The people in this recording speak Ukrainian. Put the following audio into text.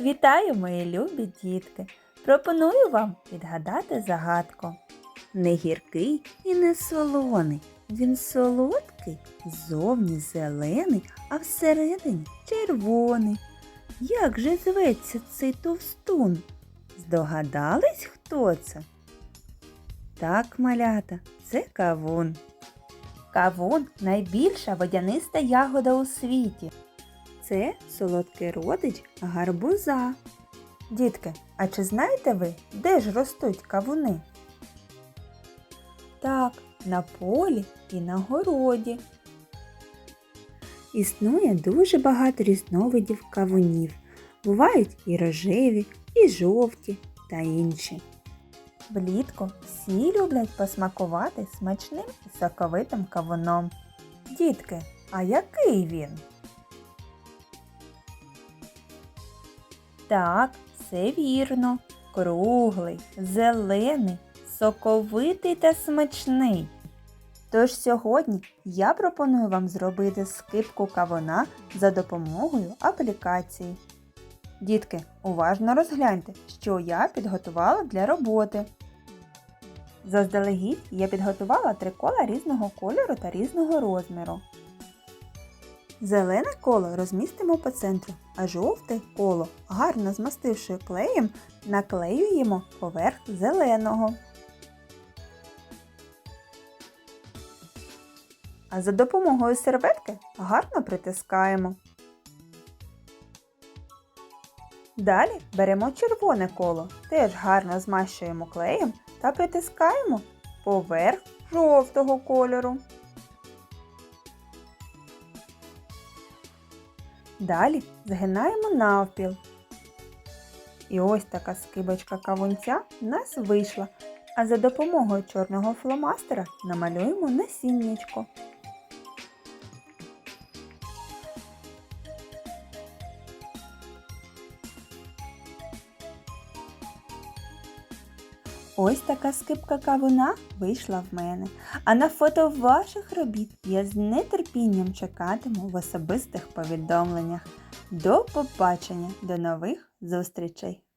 Вітаю, мої любі дітки! Пропоную вам відгадати загадку. Не гіркий і не солоний. Він солодкий, зовні зелений, а всередині червоний. Як же зветься цей товстун? Здогадались, хто це? Так, малята, це кавун. Кавун найбільша водяниста ягода у світі. Це солодкий родич гарбуза. Дітки, а чи знаєте ви, де ж ростуть кавуни? Так, на полі і на городі. Існує дуже багато різновидів кавунів. Бувають і рожеві, і жовті та інші. Влітку всі люблять посмакувати смачним соковитим кавуном. Дітки, а який він? Так, все вірно. Круглий, зелений, соковитий та смачний. Тож сьогодні я пропоную вам зробити скипку кавуна за допомогою аплікації. Дітки, уважно розгляньте, що я підготувала для роботи. Заздалегідь я підготувала три кола різного кольору та різного розміру. Зелене коло розмістимо по центру, а жовте коло, гарно змастивши клеєм, наклеюємо поверх зеленого. А за допомогою серветки гарно притискаємо. Далі беремо червоне коло, теж гарно змащуємо клеєм та притискаємо поверх жовтого кольору. Далі згинаємо навпіл. І ось така скибочка кавунця в нас вийшла. А за допомогою чорного фломастера намалюємо насіннячко. Ось така скипка кавуна вийшла в мене. А на фото ваших робіт я з нетерпінням чекатиму в особистих повідомленнях. До побачення, до нових зустрічей!